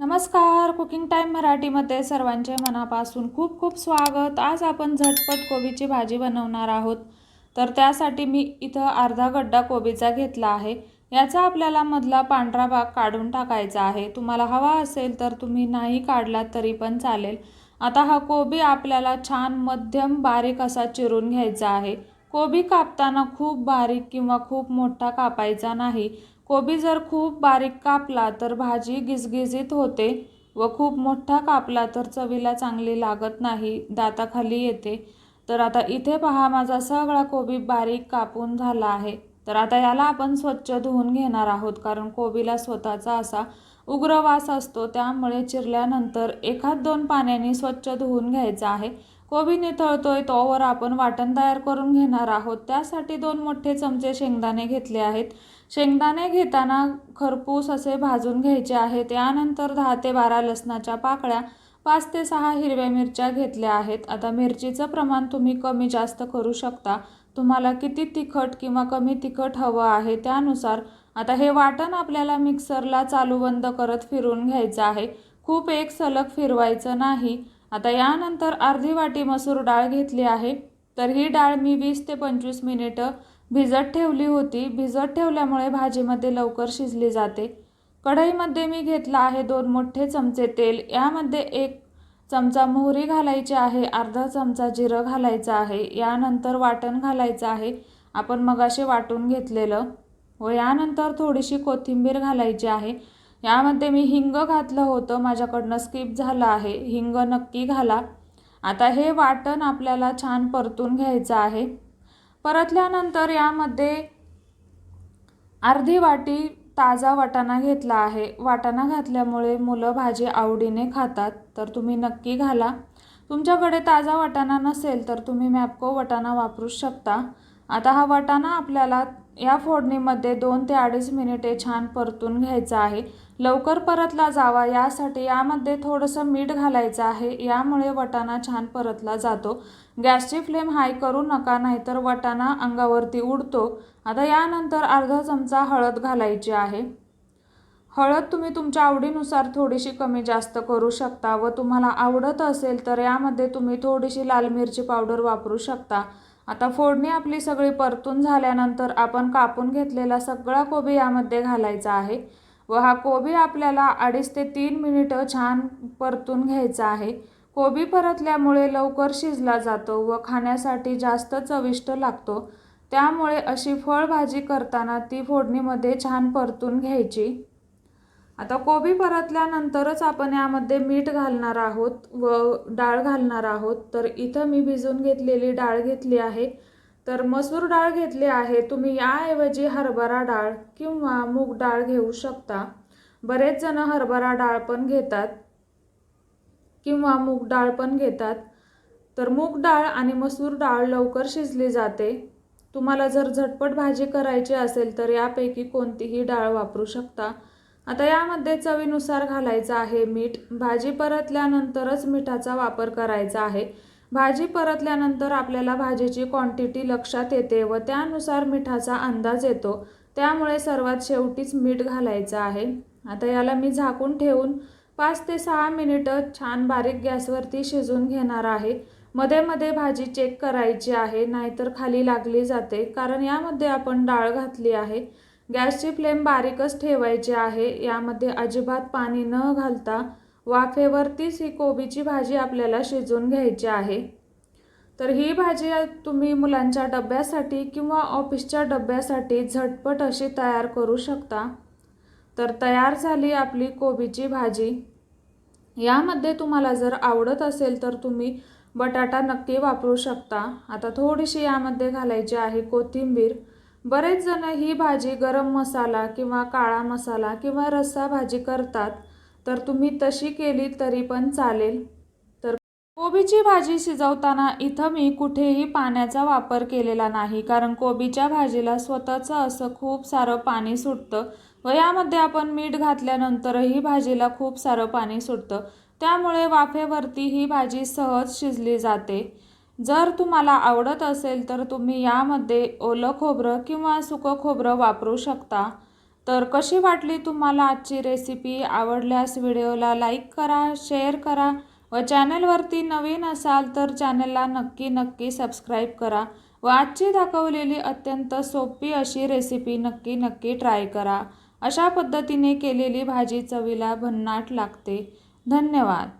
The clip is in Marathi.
नमस्कार कुकिंग टाईम मराठीमध्ये सर्वांचे मनापासून खूप खूप स्वागत. आज आपण झटपट कोबीची भाजी बनवणार आहोत. तर त्यासाठी मी इथं अर्धा गड्डा कोबीचा घेतला आहे. याचा आपल्याला मधला पांढरा भाग काढून टाकायचा आहे. तुम्हाला हवा असेल तर तुम्ही नाही काढला तरी पण चालेल. आता हा कोबी आपल्याला छान मध्यम बारीक असा चिरून घ्यायचा आहे. कोबी कापताना खूप बारीक किंवा खूप मोठा कापायचा नाही. कोबी जर खूप बारीक कापला तर भाजी गिजगिजीत होते व खूप मोठा कापला तर चवीला चांगली लागत नाही दाताखाली येते. तर आता इथे पहा माझा सगळा कोबी बारीक कापून झाला आहे. तर आता याला आपण स्वच्छ धुवून घेणार आहोत कारण कोबीला स्वतःचा असा उग्र वास असतो त्यामुळे चिरल्यानंतर एखाद दोन पाण्याने स्वच्छ धुवून घ्यायचा आहे. कोबीने तळतोय तोवर आपण वाटण तयार करून घेणार आहोत. त्यासाठी दोन मोठे चमचे शेंगदाणे घेतले आहेत. शेंगदाणे घेताना खरपूस असे भाजून घ्यायचे आहेत. यानंतर दहा ते बारा लसणाच्या पाकळ्या पाच ते सहा हिरव्या मिरच्या घेतल्या आहेत. आता मिरचीचं प्रमाण तुम्ही कमी जास्त करू शकता. तुम्हाला किती तिखट किंवा कमी तिखट हवं आहे त्यानुसार आता हे वाटण आपल्याला मिक्सरला चालू बंद करत फिरून घ्यायचं आहे. खूप एक सलग फिरवायचं नाही. आता यानंतर अर्धी वाटी मसूर डाळ घेतली आहे. तर ही डाळ मी वीस ते पंचवीस मिनिटं भिजत ठेवली होती. भिजत ठेवल्यामुळे भाजीमध्ये लवकर शिजली जाते. कढईमध्ये मी घेतला आहे दोन मोठे चमचे तेल. यामध्ये एक चमचा मोहरी घालायची आहे. अर्धा चमचा जिरं घालायचं आहे. यानंतर वाटण घालायचं आहे. आपण मगाशी वाटून घेतलेलं व यानंतर थोडीशी कोथिंबीर घालायची आहे. यामध्ये मी हिंग घातलं होतं माझ्याकडनं स्किप झालं आहे. हिंग नक्की घाला. आता हे वाटण आपल्याला छान परतून घ्यायचं आहे. परतल्यानंतर यामध्ये अर्धी वाटी ताजा वाटाणा घेतला आहे. वाटाणा घातल्यामुळे मुलं भाजी आवडीने खातात तर तुम्ही नक्की घाला. तुमच्याकडे ताजा वाटाणा नसेल तर तुम्ही मॅपको वाटाणा वापरू शकता. आता हा वाटाणा आपल्याला या फोडणीमध्ये दोन ते अडीच मिनिटे छान परतून घ्यायचा आहे. लवकर परतला जावा यासाठी यामध्ये थोडंसं मीठ घालायचं आहे. यामुळे वटाणा छान परतला जातो. गॅसची फ्लेम हाय करू नका नाहीतर वटाणा अंगावरती उडतो. आता यानंतर अर्धा चमचा हळद घालायची आहे. हळद तुम्ही तुमच्या आवडीनुसार थोडीशी कमी जास्त करू शकता व तुम्हाला आवडत असेल तर यामध्ये तुम्ही थोडीशी लाल मिरची पावडर वापरू शकता. आता फोडणी आपली सगळी परतून झाल्यानंतर आपण कापून घेतलेला सगळा कोबी यामध्ये घालायचा आहे. व हा कोबी आपल्याला अडीच ते तीन मिनिटं छान परतून घ्यायचा आहे. कोबी परतल्यामुळे लवकर शिजला जातो व खाण्यासाठी जास्त चविष्ट लागतो. त्यामुळे अशी फळभाजी करताना ती फोडणीमध्ये छान परतून घ्यायची. आता कोबी परतल्यानंतरच आपण यामध्ये मीठ घालणार आहोत व डाळ घालणार आहोत. तर इथं मी भिजून घेतलेली डाळ घेतली आहे. तर मसूर डाळ घेतली आहे. तुम्ही याऐवजी हरभरा डाळ किंवा मूग डाळ घेऊ शकता. बरेच जण हरभरा डाळ पण घेतात किंवा मूग डाळ पण घेतात. तर मूग डाळ आणि मसूर डाळ लवकर शिजली जाते. तुम्हाला जर झटपट भाजी करायची असेल तर यापैकी कोणतीही डाळ वापरू शकता. आता यामध्ये चवीनुसार घालायचं आहे मीठ. भाजी परतल्यानंतरच मिठाचा वापर करायचा आहे. भाजी परतल्यानंतर आपल्याला भाजीची क्वांटिटी लक्षात येते व त्यानुसार मिठाचा अंदाज येतो. त्यामुळे सर्वात शेवटीच मीठ घालायचं आहे. आता याला मी झाकून ठेवून पाच ते सहा मिनिटं छान बारीक गॅसवरती शिजून घेणार आहे. मध्ये मध्ये भाजी चेक करायची आहे नाहीतर खाली लागली जाते कारण यामध्ये आपण डाळ घातली आहे. गॅसची फ्लेम बारीकच ठेवायची आहे यामध्ये अजिबात पाणी न घालता वाफेवरतीच ही कोबीची भाजी आपल्याला शिजवून घ्यायची आहे. तर ही भाजी तुम्ही मुलांच्या डब्यासाठी किंवा ऑफिसच्या डब्यासाठी झटपट अशी तयार करू शकता. तर तयार झाली आपली कोबीची भाजी. यामध्ये तुम्हाला जर आवडत असेल तर तुम्ही बटाटा नक्की वापरू शकता. आता थोडीशी यामध्ये घालायची आहे कोथिंबीर. बरेच जण ही भाजी गरम मसाला किंवा काळा मसाला किंवा रस्सा भाजी करतात. तर तुम्ही तशी केली तरी पण चालेल. तर कोबीची भाजी शिजवताना इथं मी कुठेही पाण्याचा वापर केलेला नाही कारण कोबीच्या भाजीला स्वतःचं असं खूप सारं पाणी सुटतं व यामध्ये आपण मीठ घातल्यानंतरही भाजीला खूप सारं पाणी सुटतं. त्यामुळे वाफेवरती ही भाजी सहज शिजली जाते. जर तुम्हाला आवडत असेल तर तुम्ही यामध्ये ओलं खोबरं किंवा सुकं खोबरं वापरू शकता. तर कशी वाटली तुम्हाला आजची रेसिपी आवडल्यास व्हिडिओला लाईक करा शेअर करा व चॅनलवरती नवीन असाल तर चॅनलला नक्की नक्की सबस्क्राईब करा व आजची दाखवलेली अत्यंत सोपी अशी रेसिपी नक्की नक्की ट्राय करा. अशा पद्धतीने केलेली भाजी चवीला भन्नाट लागते. धन्यवाद.